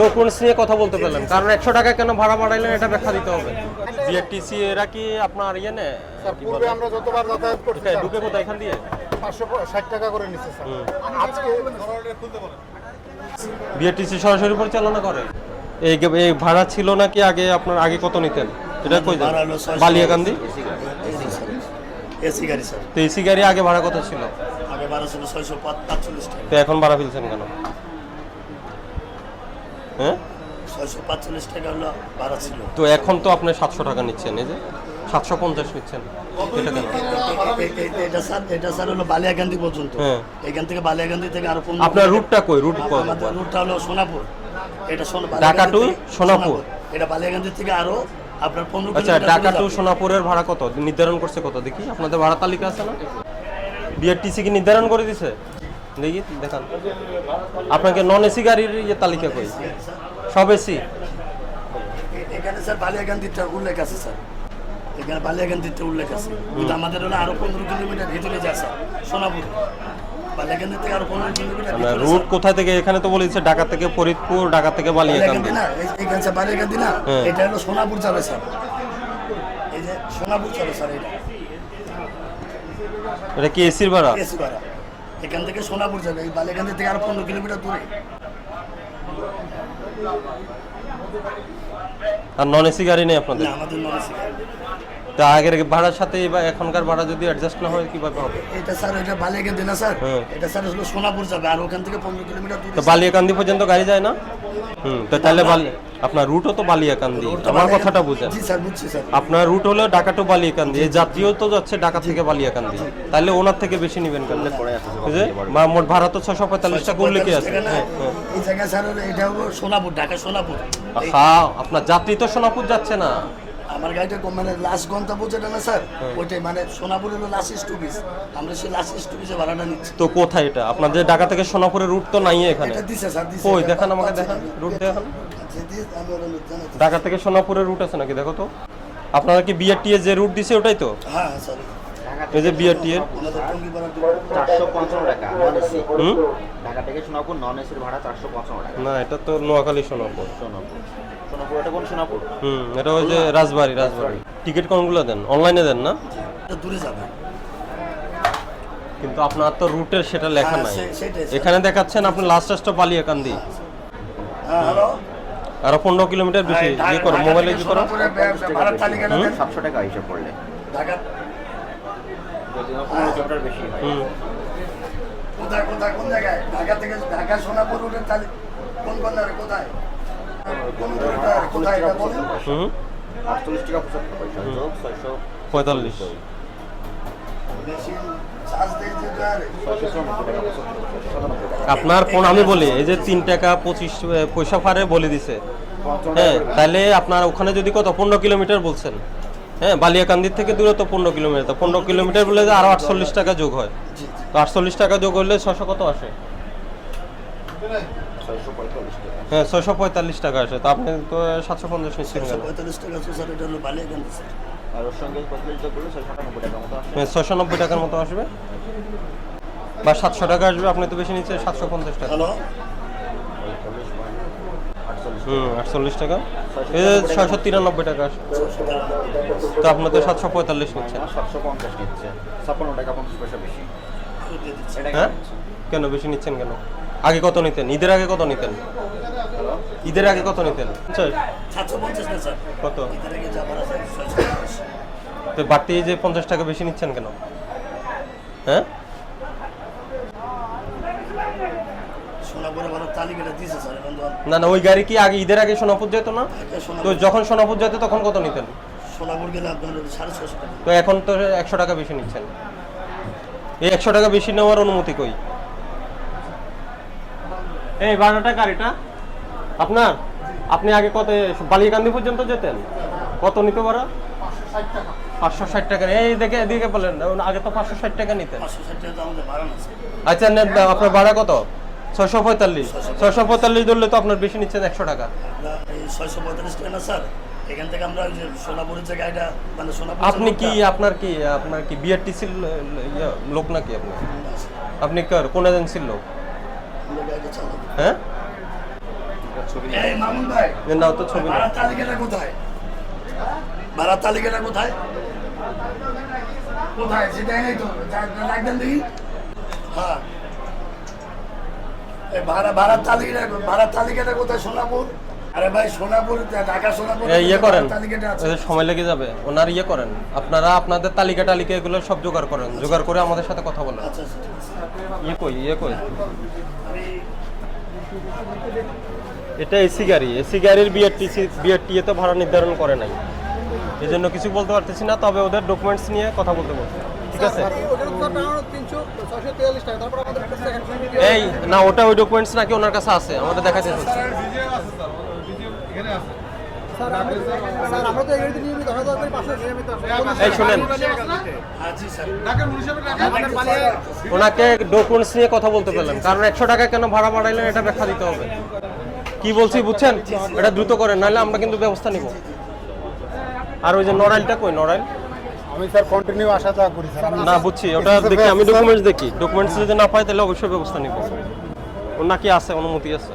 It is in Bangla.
ডকুমেন্টস নিয়ে কথা বলতে পারলেন কারণ একশো টাকা কেন ভাড়া বাড়াইলেন এটা ব্যাখ্যা দিতে হবে। বিআরটিসি এরা কি আপনার ইয়ে নে পূর্বে আমরা যতবার যাতায়াত করছি ঢুকে কোথায়? এখান দিয়ে? পাঁচশো ষাট টাকা করে নিচ্ছে স্যার। আজকে বিআরটিসি সরাসরি পরিচালনা করে? এই এই ভাড়া ছিল নাকি আগে আপনার আগে কত নিতেন? এটা কই বালিয়াকান্দি এসি গাড়ি স্যার। তো এসি গাড়ি আগে ভাড়া কত ছিল? আগে ভাড়া ছিল ছয়শো পাঁচচল্লিশ টাকা। তো এখন ভাড়া ফেলছেন কেন? হ্যাঁ? ছয়শো পাঁচচল্লিশ টাকা হলো ভাড়া ছিল। তো এখন তো আপনি সাতশো টাকা নিচ্ছেন এই যে সাতশো পঞ্চাশ নিচ্ছেন। এটা কেন? স্যার এটা স্যার হলো বালিয়াকান্দি পর্যন্ত। হ্যাঁ। এখান থেকে বালিয়াকান্দি থেকে আরও পনেরো আপনার রুটটা কই? রুট আমাদের রুটটা হলো সোনাপুর। এটা সোনা- ঢাকা বালিয়াকান্দি সোনাপুর। এটা বালিয়াকান্দি থেকে আরও আপনার পনেরো আচ্ছা ঢাকা টু সোনাপুরের ভাড়া কত? নির্ধারণ করছে কত? দেখি আপনাদের ভাড়া তালিকা আছে না? বিআরটিসি কি নির্ধারণ করে দিছে? দেখি দেখান। আপনাকে নন এসি গাড়ির ইয়ে তালিকা কই সব এসি এখানে স্যার বালিয়াকান্দিটা উল্লেখ আছে স্যার। এখানে বালিয়াকান্দিতে উল্লেখ আছে। কিন্তু আমাদের হলো আরও পনেরো কিলোমিটার ভিতরে যায় স্যার সোনাপুর। বালিয়াকান্দি থেকে রুট কোথা এখানে তো বলেছে ঢাকা থেকে ফরিদপুর ঢাকা থেকে বালিয়াকান্দি না বালিয়াকান্দি না হ্যাঁ। এটা হলো সোনাপুর যাবে স্যার। এই যে সোনাপুর যাবে স্যার এটা। এটা কি এসির ভাড়া? এসি ভাড়া। এখান থেকে সোনাপুর যাবে এই বালিকান্দি থেকে আরও পনেরো কিলোমিটার দূরে। আর নন এসি গাড়ি নেই আপনাদের? আমাদের নন এসি তা আগের ভাড়ার সাথে এবার এখনকার ভাড়া যদি অ্যাডজাস্ট না হয় কীভাবে হবে? এটা স্যার এটা বালিয়াকান্দি না স্যার। এটা স্যার হলো সোনাপুর যাবে আর ওখান থেকে পনেরো কিলোমিটার দূরে তো বালিয়াকান্দি পর্যন্ত গাড়ি যায় না? হুম তো তাহলে বালি আপনার রুটও তো বালিয়াকান্দি। আমার কথাটা বুঝেন। জি স্যার বুঝছি স্যার। আপনার রুট হলো ঢাকা টু বালিয়াকান্দি। এই যাত্রীও তো যাচ্ছে ঢাকা থেকে বালিয়াকান্দি। তাহলে ওনার থেকে বেশি নেবেন কেন? মা- মোট ভাড়া তো ছশো পঁয়তাল্লিশ টাকা উল্লেখে আছে? টাকা না, হ্যাঁ, হ্যাঁ। এই জায়গায় স্যার এটা হলো সোনাপুর ঢাকা সোনাপুর। হ্যাঁ আপনার যাত্রী তো সোনাপুর যাচ্ছে না। আমার গাড়িটা কম মানে লাস্ট গন্তব্য যেটা না স্যার? ওইটাই মানে সোনাপুর হলো লাস্ট স্টপিস আমরা সেই লাস্ট স্টপিসে ভাড়াটা নিচ্ছি। তো কোথায় এটা? আপনাদের ঢাকা থেকে সোনাপুরের রুট তো নাই এখানে? এটা দিছে স্যার দিছে। কই? দেখান আমাকে দেখান। রুট দেখান। আচ্ছা। ঢাকা থেকে সোনাপুরের রুট আছে নাকি? দেখো তো। আপনারা কি বিআরটি এর যে রুট দিছে ওটাই তো? হ্যাঁ স্যার। এই যে বিআরটি এর? আমাদের টঙ্গি পাড়ার চারশো পঞ্চান্ন টাকা নন এসি হুম? ঢাকা থেকে সোনাপুর নন এসির ভাড়া চারশো পঞ্চান্ন টাকা। না এটা তো নোয়াখালী সোনাপুর সোনাপুর। সোনাপুর এটা কোন সোনাপুর? হুম এটা ওই যে রাজবাড়ি রাজবাড়ি। টিকিট কোনগুলো দেন? অনলাইনে দেন না? দূরে যাবে। কিন্তু আপনার তো রুটের সেটা লেখা হ্যাঁ, নাই। এখানে দেখাচ্ছেন আপনি লাস্ট স্টপ বালিয়াকান্দি। হ্যাঁ হ্যালো আরও পনেরো কিলোমিটার বেশি ইয়ে করো মোবাইলে কি করো সাতশো টাকা হিসাব করলে। কোথায় কোথায় কোন জায়গায়? ঢাকা থেকে ঢাকা সোনাপুর তালি কোন কোন কোথায়? পঁয়তাল্লিশ। আপনার ফোন আমি বলি, এই যে তিন টাকা পঁচিশ পয়সা ফারে বলে দিছে। হ্যাঁ তাহলে আপনার ওখানে যদি কত, পনেরো কিলোমিটার বলছেন। হ্যাঁ বালিয়াকান্দির থেকে দূরে তো পনেরো কিলোমিটার। পনেরো কিলোমিটার বলে যে আরও আটচল্লিশ টাকা যোগ হয়। তো আটচল্লিশ টাকা যোগ হলে ছশো কত আসে? হ্যাঁ ছয়শো পঁয়তাল্লিশ টাকা আসে। তো আপনি তো সাতশো পঞ্চাশ নিচ্ছেন কেন? পঁয়তাল্লিশ টাকা আছে স্যার এটা হলো স্যার। আর ওর সঙ্গে পঁয়তাল্লিশ করলে ছয়শো আটানব্বই টাকার মতো আসে হ্যাঁ ছয়শো নব্বই টাকার মতো আসবে। বা সাতশো টাকা আসবে আপনি তো বেশি নিচ্ছেন সাতশো পঞ্চাশ টাকা। হ্যালো? পঁয়তাল্লিশ হুম আটচল্লিশ টাকা। এই যে ছয়শো তিরানব্বই টাকা তো আপনি তো সাতশো পঁয়তাল্লিশ নিচ্ছেন। সাতশো পঞ্চাশ নিচ্ছে। ছাপ্পান্ন টাকা পঞ্চাশ পয়সা বেশি। হ্যাঁ? কেন বেশি নিচ্ছেন কেন? আগে কত নিতেন? ঈদের আগে কত নিতেন? ঈদের আগে কত নিতেন? কত? এদের আগে যা ভাড়া স্যার ছয়শো পঞ্চাশ। তো বাড়তি যে পঞ্চাশ টাকা বেশি নিচ্ছেন কেন? হ্যাঁ? না না ওই গাড়ি কি আগে ঈদের আগে সোনাপুর যেত না? তো যখন সোনাপুর যেত তখন কত নিতেন? সোনাপুর গেলে আপনার সাড়ে ছশো টাকা। তো এখন তো একশো টাকা বেশি নিচ্ছেন। এই একশো টাকা বেশি নেওয়ার অনুমতি কই? এই ভাড়াটা গাড়িটা। আপনার? আপনি আগে কত বালিয়াকান্দি পর্যন্ত যেতেন? কত নিতে ভাড়া পাঁচশো ষাট টাকা এই দেখে এদিকে বলেন আগে তো পাঁচশো ষাট টাকা নিতেন। আচ্ছা আপনার ভাড়া কত? ছয়শো পঁয়তাল্লিশ। ছয়শো পঁয়তাল্লিশ ধরলে তো আপনার বেশি নিচ্ছেন একশো টাকা। ছয়শো পঁয়তাল্লিশ টাকা না স্যার। এখান থেকে আমরা সোনাপুরের যে গাড়িটা মানে সোনাপুর আপনি কি আপনার কি আপনার কি বিআরটিসির লোক নাকি আপনি আপনি কার কোন এজেন্সির লোক? হ্যাঁ? ছবি এই মামুন ভাই না তো ছবি না তালিকাটা কোথায়? ভাড়ার তালিকাটা কোথায়? কোথায়? সেটাই নেই তো। রাখবেন দেখি। হ্যাঁ। ভাড়া ভাড়ার তালিকাটা ভাড়ার তালিকাটা কোথায়? সোনাপুর? আরে ভাই সোনাপুর ঢাকা সোনাপুর ইয়ে করেন। সময় লেগে যাবে। ওনার ইয়ে করেন। আপনারা আপনাদের তালিকা টালিকা এগুলো সব জোগাড় করেন। জোগাড় করে আমাদের সাথে কথা বলেন। আচ্ছা আচ্ছা। ইয়ে কই ইয়ে কই? এটা এসি গাড়ি। এসি গাড়ির বিআরটিসি বিআরটিএ তো ভাড়া নির্ধারণ করে নাই। এই জন্য কিছু বলতে পারতেছি না তবে ওদের ডকুমেন্টস নিয়ে কথা বলতে বলছি। ঠিক আছে? এই না ওটা ওই ডকুমেন্টস নাকি ওনার কাছে আছে? আমাদের দেখাতে হচ্ছে এই শুনেন। ওনাকে ডকুমেন্টস নিয়ে কথা বলতে পারলেন কারণ একশো টাকা কেন ভাড়া বাড়াইলেন এটা ব্যাখ্যা দিতে হবে। কি বলছি বুঝছেন? এটা দ্রুত করেন নাহলে আমরা কিন্তু ব্যবস্থা নিব। আর ওই যে নড়াইলটা কই নড়াইল? আমি স্যার কন্টিনিউ আসা যাওয়া করি স্যার। না বুঝছি ওটা দেখি আমি ডকুমেন্টস দেখি। ডকুমেন্টস যদি না পাই তাহলে অবশ্যই ব্যবস্থা নিব। ওর নাকি আছে অনুমতি আছে?